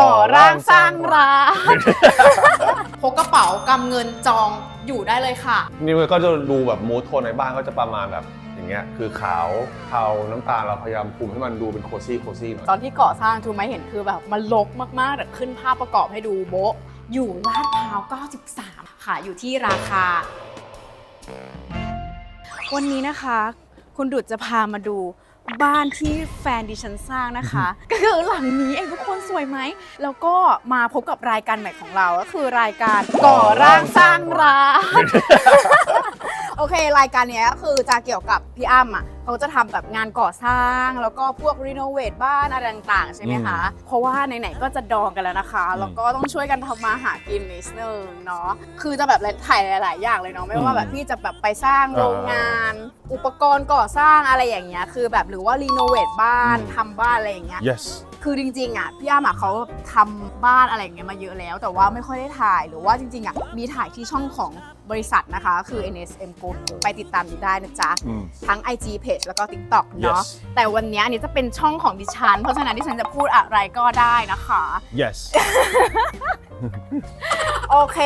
ก่อร่างสร้างร้านพกกระเป๋ากำเงินจองอยู่ได้เลยค่ะ นี่มันก็จะดูแบบมูทโทนในบ้านก็จะประมาณแบบอย่างเงี้ยคือขาวเทาน้ำตาลเราพยายามคุมให้มันดูเป็นโคซี่โคซี่หน่อยตอนที่ก่อสร้างทูไม่เห็นคือแบบมันลกมากๆแต่ขึ้นภาพประกอบให้ดูโบะอยู่ลาดพร้าว 93 ค่ะ อยู่ที่ราคา วันนี้นะคะ คุณดุดจะพามาดู บ้านที่แฟนดิฉันสร้างนะคะ ก็คือหลังนี้เองทุกคนสวยไหม แล้วก็มาพบกับรายการใหม่ของเราก็คือรายการก่อร่างสร้างร้าน โอเค รายการเนี้ยก็คือจะเกี่ยวกับพี่อ้ำอะ เขาจะทำแบบงานก่อสร้าง แล้วก็พวกรีโนเวทบ้านอะไรต่างๆ ใช่ไหมคะ เพราะว่าไหนๆก็จะดองกันแล้วนะคะอืมแล้วก็ต้องช่วยกันทำมาหากินนิดนึงเนาะ คือจะแบบถ่ายหลาย ๆ อย่างเลยเนาะ ไม่ว่าแบบพี่จะแบบไปสร้างโรงงาน อุปกรณ์ก่อสร้างอะไรอย่างเงี้ย คือแบบหรือว่ารีโนเวทบ้านอืมทำบ้านอะไรอย่างเงี้ย yes คือจริงๆอะพี่อ้ำอะเขาทำบ้านอะไรอย่างเงี้ยมาเยอะแล้ว แต่ว่าไม่ค่อยได้ถ่ายหรือว่าจริงๆอะมีถ่ายที่ช่องของบริษัทนะคะ คือ NSM Group ไปติดตามดูได้นะจ๊ะ อืม ทั้ง IG Page แล้วก็ TikTok เนาะ yes แต่วันเนี้ยอันนี้จะเป็นช่องของดิฉัน เพราะฉะนั้นดิฉันจะพูดอะไรก็ได้นะคะ yes โอเค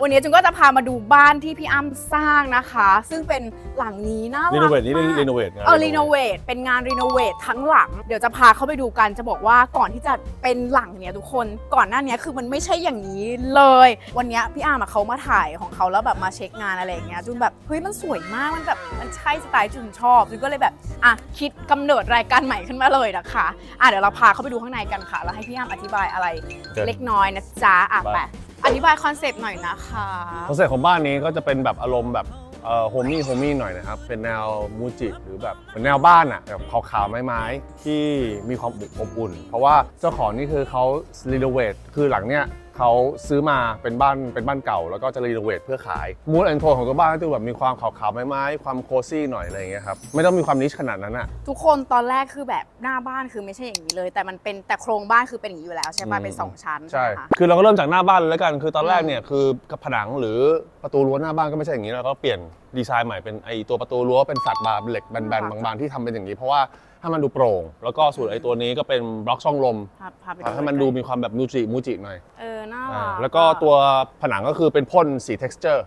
วันนี้จุนก็จะพามาดูบ้านที่พี่อ้ำสร้างนะคะ ซึ่งเป็นหลังนี้น่ารักรีโนเวทนี่มากรีโนเวทไงเออรีโนเวทเป็นงานรีโนเวททั้งหลัง เดี๋ยวจะพาเข้าไปดูกันจะบอกว่าก่อนที่จะเป็นหลังเนี่ยทุกคน ก่อนหน้านี้คือมันไม่ใช่อย่างนี้เลย วันเนี้ยพี่อาร์มอะเขามาถ่ายของเขาแล้วแบบมาเช็คงานอะไรอย่างเงี้ยจุนแบบเฮ้ยมันสวยมากมันแบบมันใช่สไตล์จุนชอบจุนก็เลยแบบอะคิดกำเนิดรายการใหม่ขึ้นมาเลยนะคะอะเดี๋ยวเราพาเข้าไปดูข้างในกันค่ะ แล้วให้พี่อาร์มอธิบายอะไรเชิญเล็กน้อยนะจ๊ะอะไปไปอธิบายคอนเซปต์หน่อยนะคะคอนเซ็ปต์ของบ้านนี้ก็จะเป็นแบบอารมณ์แบบเอ่อโฮมี่โฮมี่หน่อยนะครับ เป็นแนวมูจิหรือแบบเป็นแนวบ้านอะแบบขาวๆไม้ๆที่มีความอบอุ่น เพราะว่าเจ้าของนี่คือเขารีโนเวทคือหลังเนี้ย เขาซื้อมาเป็นบ้านเป็นบ้านเก่า แล้วก็จะรีโนเวทเพื่อขายมูดแอนโทนของตัวบ้านก็จะแบบมีความขาวๆไม้ๆความโคซี่หน่อยอะไรอย่างเงี้ยครับไม่ต้องมีความนิชขนาดนั้นอะทุกคนตอนแรกคือแบบหน้าบ้านคือไม่ใช่อย่างนี้เลย แต่มันเป็นแต่โครงบ้านคือเป็นอย่างนี้อยู่แล้วใช่ปะอืม เป็นสองชั้นใช่ ไหมคะ คือเราก็เริ่มจากหน้าบ้านเลยแล้วกัน คือตอนแรกอืมเนี่ยคือกับผนังหรือประตูรั้วหน้าบ้านก็ไม่ใช่อย่างนี้เราก็เปลี่ยนดีไซน์ใหม่เป็นไอตัวประตูรั้วเป็นสัตว์บาร์เป็นเหล็กแบนๆบางๆที่ทำเป็นอย่างนี้ เพราะว่าให้มันดูโปร่ง แล้วก็ส่วนไอตัวนี้ก็เป็นบล็อกช่องลมพาพาไปให้มันดูมีความแบบมูจิมูจิหน่อยเออน่าอ่ารักแล้วก็ตัวผนังก็คือเป็นพ่นสี texture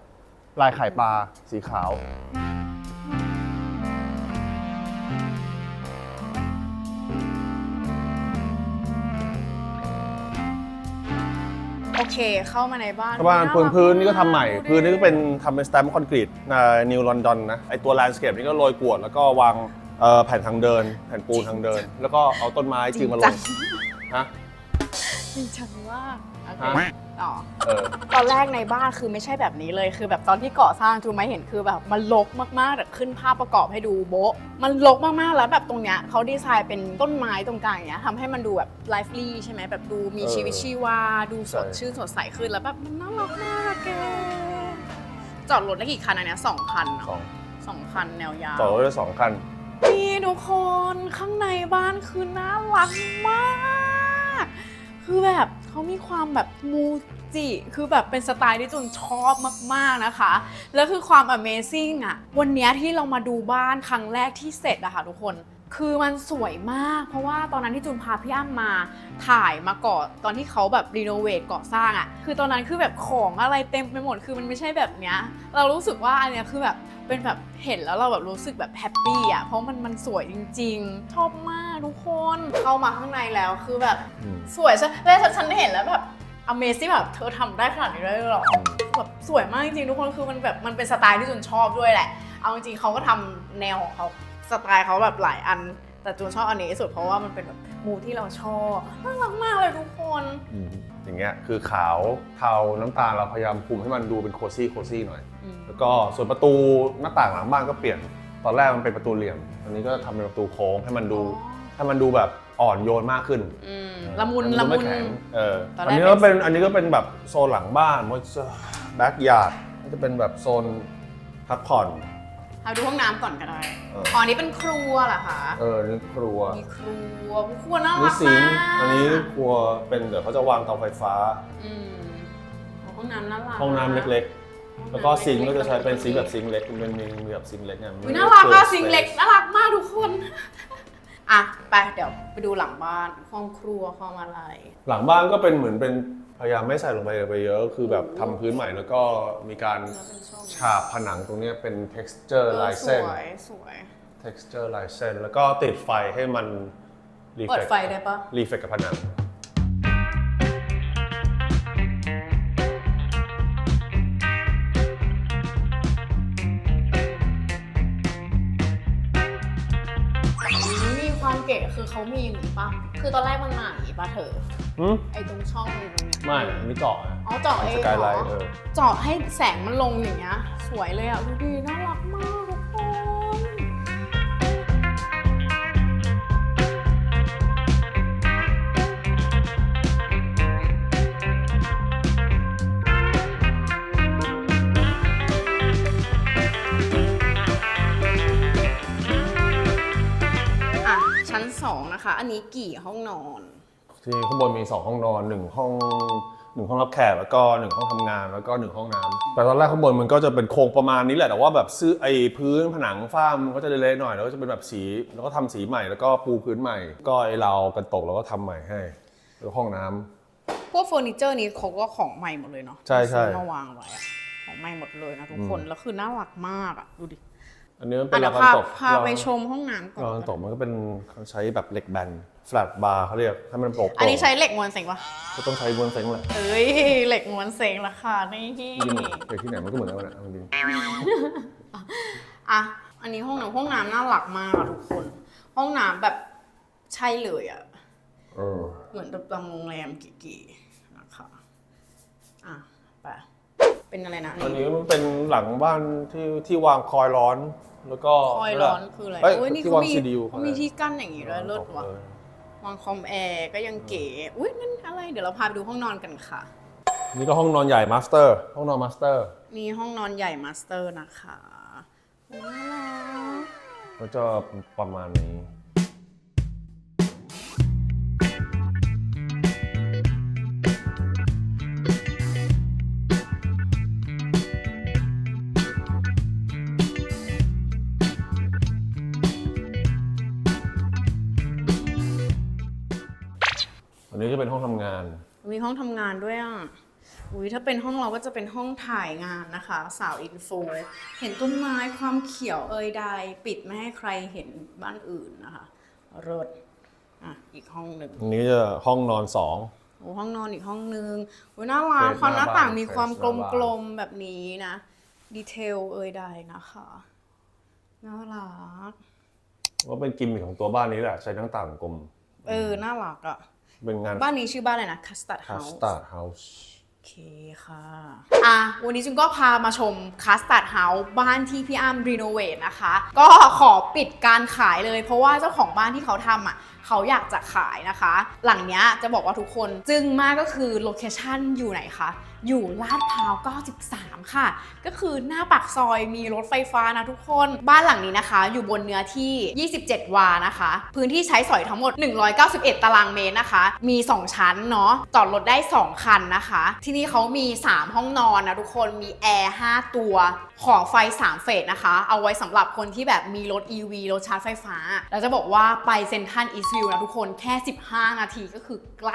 ลายไข่ปลาสีขาวโอ เคเข้ามาในบ้านเพราะว่าน่รัพื้นพื้นนี่ก็ทำใหม่ดูดิพื้นนี่ก็เป็นทำเป็นสแตมป์คอนกรีตนิวลอนดอนนะไอตัวแลนด์สเคปนี่ก็โรยกรวดแล้วก็วางเอ่อแผ่นทางเดิน แผ่นปูนทางเดิน แล้วก็เอาต้นไม้จือมาลจริงงฮะ จริงจังมากโอเคฮะอ๋อเออ ตอนแรกในบ้านคือไม่ใช่แบบนี้เลย คือแบบตอนที่ก่อสร้างทูไม่เห็นคือแบบมันลกมากๆแต่ขึ้นภาพประกอบให้ดูโบ๊ะมันลกมากๆแล้วแบบตรงเนี้ยเขาดีไซน์เป็นต้นไม้ตรงกลางอย่างเงี้ยทำให้มันดูแบบไลฟ์ลี่ใช่ไหมแบบดูมีเออชีวิตชีวา ดูสดใช่ ชื่นสดใสขึ้นแล้วแบบมันน่ารักมากอะแกจอดรถได้กี่คันอันเนี้ยสองคันเนาะสองสองคันแนวยาว ต่อไว้ด้วยสองคัน นี่ทุกคนข้างในบ้านคือน่ารักมาก คือแบบเขามีความแบบมูจิคือแบบเป็นสไตล์ที่จุนชอบมากๆนะคะ แล้วคือความ Amazing อะวันเนี้ยที่เรามาดูบ้านครั้งแรกที่เสร็จอะค่ะทุกคน คือมันสวยมาก เพราะว่าตอนนั้นที่จุนพาพี่อ้ำมาถ่ายมาก่อนตอนที่เขาแบบรีโนเวทก่อสร้างอะคือตอนนั้นคือแบบของอะไรเต็มไปหมดคือมันไม่ใช่แบบเนี้ย เรารู้สึกว่าอันเนี้ยคือแบบเป็นแบบเห็นแล้วเราแบบรู้สึกแบบแฮปปี้อะเพราะมันมันสวยจริง ๆ ชอบมากทุกคนเข้ามาข้างในแล้วคือแบบอืมสวยใช่แล้วฉันเห็นแล้วแบบ Amazing แบบเธอทำได้ขนาดนี้ได้เลยเหรอแบบสวยมากจริงๆทุกคนคือมันแบบมันเป็นสไตล์ที่จุนชอบด้วยแหละ เอาจริงๆเขาก็ทำแนวของเขา สไตล์เขาแบบหลายอัน แต่จุนชอบอันนี้ที่สุดเพราะว่ามันเป็นแบบมูที่เราชอบน่ารักมากเลยทุกคน อืมอย่างเงี้ยคือขาวเทาน้ำตาลเราพยายามคุมให้มันดูเป็นโคซี่โคซี่หน่อย อืม แล้วก็ส่วนประตูหน้าต่างหลังบ้านก็เปลี่ยน ตอนแรกมันเป็นประตูเหลี่ยมอันนี้ก็ทำเป็นประตูโค้งให้มันดูให้มันดูแบบอ่อนโยนมากขึ้นอืมละมุนให้ละดูมุไแข็นงเออตอนแรก อันนี้ก็เป็นอันนี้ก็เป็นแบบโซนหลังบ้านมันจะแบ็กยาร์ดก็จะเป็นแบบโซนพักผ่อน เอาดูห้องน้ำก่อนก็ได้ เอออ๋ออันนี้เป็นครัวเหรอคะเออนี่ครัวมีครัวครัวน่านี่รักซิมางค์กอันนี้ครัวเป็นเดี๋ยวเขาจะวางเตาไฟฟ้า อืมห้องน้ำน่ารักห้องน้ำเล็กๆ แล้วก็ซิงค์ก็จะใช้เป็นซิงค์แบบซิงค์เล็กเป็นมีแบบซิงค์เล็กไงอุ๊ยน่ารักอะซิงค์เล็กน่ารักมากทุกคน อะไปเดี๋ยวไปดูหลังบ้านห้องครัวห้องอะไร หลังบ้านก็เป็นเหมือนเป็น พยายามไม่ใส่ลงไปไปเยอะก็คือแบบทำพื้นใหม่แล้วก็มีการแล้วเป็นช่องฉาบผนังตรงเนี้ยเป็น texture ลายสเส้นวยสวย texture ลายเส้น แล้วก็ติดไฟให้มันเปิดไฟได้ปะรีเฟกกับผนัง ความเก๋คือเขามีอย่างนี้ปะคือตอนแรกมันมาอย่างนี้ปะเธอ หืมไอ้ตรงช่องตรงเนี้ยไม่อันนี้เจาะนะอ๋อเจาะเองสเหกายรไลอท์เออเจาะให้แสงมันลงอย่างเงี้ย สวยเลยอะดูดีน่ารักมาก นะคะ อันนี้กี่ห้องนอน ที่ข้างบนมี2ห้องนอน1ห้องหนึ่งห้องรับแขกแล้วก็1ห้องทำงานแล้วก็1ห้องน้ำแต่ตอนแรกข้างบนมันก็จะเป็นโครงประมาณนี้แหละแต่ว่าแบบซื้อไอ้พื้นผนังฝ้ามันก็จะเละๆหน่อยแล้วก็จะเป็นแบบสีแล้วก็ทำสีใหม่แล้วก็ปูพื้นใหม่ ก็ไอ้เราวกันตกแล้วก็ทำใหม่ให้แล้วห้องน้ำ พวกเฟอร์นิเจอร์นี้เขาก็ของใหม่หมดเลยเนาะใช่ใช่ ซื้อมาวางไว้อะของใหม่หมดเลยนะทุกคน แล้วคือน่ารักมากอะดูดิ อันนี้มันอะเป็นเดี๋ยวเราพากันตกพาไปชมห้องน้ำก่อเรานกันตกมันก็เป็นเขาใช้แบบเหล็กแบน flat bar เขาเรียกให้มันโปร่งๆอันนี้ใช้เหล็กม้วนเซ็งปะก็ต้องใช้วนเซ็งแหละเอ้ยเหล็กม้วนเซ็งละค่ะนี่จริงๆเหล็กที่ไหนมันก็เหมือนกันนะเอาจริงอะอันนี้ห้องน้ำห้องน้ำน่ารักมากอะทุกคน ห้องน้ำแบบใช่เลยอะเออเหมือนแบบตามโรงแรมกี่ๆนะคะอะไปเป็นอะไรนะอันนี้มันเป็นหลังบ้านที่ที่วางคอยร้อน แล้วก็คอยร้อนคืออะไรเอ้ยโอ้ยนี่ที่เขาวางมี CDU เขามีที่กั้นอย่างงี้ด้วยเลิศว่ะออวางคอมแอร์ก็ยังเก๋ อุ้ยนั่นอะไร เดี๋ยวเราพาไปดูห้องนอนกันค่ะ นี่ก็ห้องนอนใหญ่มาสเตอร์ ห้องนอนมาสเตอร์นี่ห้องนอนใหญ่มาสเตอร์นะคะน่ารักก็จะประมาณนี้ นนี้จะเป็นห้องทำงาน มีห้องทำงานด้วยอะอุ้ยถ้าเป็นห้องเราก็จะเป็นห้องถ่ายงานนะคะ สาวอินโฟเห็นต้นไม้ความเขียวเอยใดปิดไม่ให้ใครเห็นบ้านอื่นนะคะเลิศอะอีกห้องหนึ่งอันนี้จะห้องนอนสอง โอ้ห้องนอนอีกห้องนึงโอ้ยน่ารักเฟสความหน้าหน้าต่างบ้านมีความเฟสกหน้าบ้านลมๆแบบนี้นะดีเทลเอ่ยใดนะคะน่ารักว่าเป็นกิมมิคของตัวบ้านนี้แหละ ใช้หน้าต่างกลม เออ น่ารักอะ เป็นงานบ้านนี้ชื่อบ้านอะไรนะ Custard คัส House ตาร์ดเฮาส์โอเคค่ะ อะ วันนี้จุนก็พามาชมคัสต a ร์ดเฮาส์บ้านที่พี่อ้ำรีโนเวทนะคะ ก็ขอปิดการขายเลย เพราะว่าเจ้าของบ้านที่เขาทำอะ เขาอยากจะขายนะคะ หลังเนี้ยจะบอกว่าทุกคนจึงมากก็คือโลเคชั่นอยู่ไหนคะ อยู่ลาดพร้าว 93 ค่ะ ก็คือหน้าปากซอยมีรถไฟฟ้านะทุกคน บ้านหลังนี้นะคะ อยู่บนเนื้อที่ 27 วานะคะ พื้นที่ใช้สอยทั้งหมด 191 ตารางเมตรนะคะ มี 2 ชั้นเนาะ จอดรถได้ 2 คันนะคะ ที่นี่เขามี 3 ห้องนอนนะทุกคน มีแอร์ 5 ตัว ขอไฟ 3 เฟสนะคะ เอาไว้สำหรับคนที่แบบมีรถ EV รถชาร์จไฟฟ้าแล้วจะบอกว่าไปเซนทันอีสต์วิวนะทุกคน แค่ 15 นาทีก็คือไกล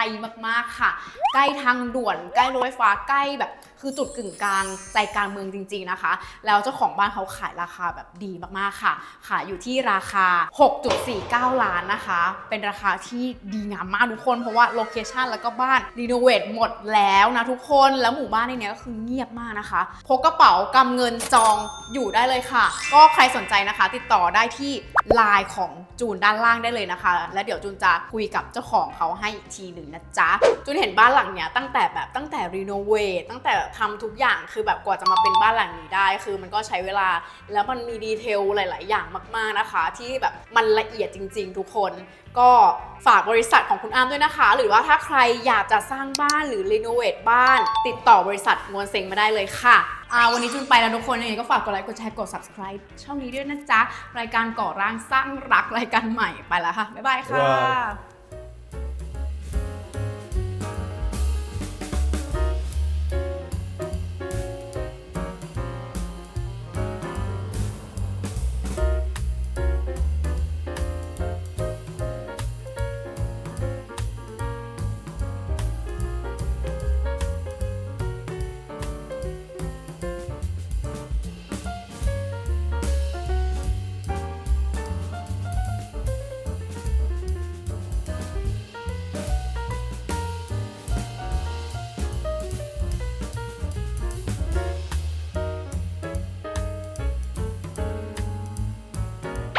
มากๆค่ะ ใกล้ทางด่วน ใกล้รถไฟฟ้าใกล้แบบคือจุดกึ่งกลางใจกลางเมืองจริง ๆนะคะ แล้วเจ้าของบ้านเขาขายราคาแบบดีมากๆค่ะ ขายอยู่ที่ราคา 6.49 ล้านนะคะ เป็นราคาที่ดีงามมากทุกคน เพราะว่าโลเคชันแล้วก็บ้านรีโนเวทหมดแล้วนะทุกคน แล้วหมู่บ้านในนี้ก็คือเงียบมากนะคะพกกระเป๋ากำเงินจองอยู่ได้เลยค่ะ ก็ใครสนใจนะคะ ติดต่อได้ที่ไลน์ของจูนด้านล่างได้เลยนะคะ และเดี๋ยวจูนจะคุยกับเจ้าของเขาให้อีกทีหนึ่งนะจ๊ะจูนเห็นบ้านหลังเนี้ยตั้งแต่แบบตั้งแต่รีโนเวทตั้งแต่ทำทุกอย่างคือแบบกว่าจะมาเป็นบ้านหลังนี้ได้ คือมันก็ใช้เวลาแล้วมันมีดีเทลหลาย ๆ อย่างมาก ๆนะคะ ที่แบบมันละเอียดจริง ๆ ทุกคน ก็ฝากบริษัทของคุณอาร์มด้วยนะคะ หรือว่าถ้าใครอยากจะสร้างบ้านหรือรีโนเวทบ้าน ติดต่อบริษัทงวนเซ็งมาได้เลยค่ะอ่าวันนี้จุนไปแล้วทุกคนยังไงก็ฝากกดไลค์กดแชร์กด subscribe ช่องนี้ด้วยนะจ๊ะ รายการก่อร่างสร้างรักรายการใหม่ไปแล้วค่ะ บ๊ายบายค่ะ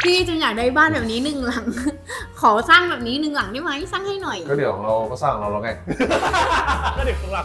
พี่จึงอยากได้บ้านแบบนี้หนึ่งหลัง ขอสร้างแบบนี้หนึ่งหลังได้ไหมสร้างให้หน่อย ก็เดี๋ยวเราก็สร้างเราแล้วไง ก็เดี๋ยวของเรา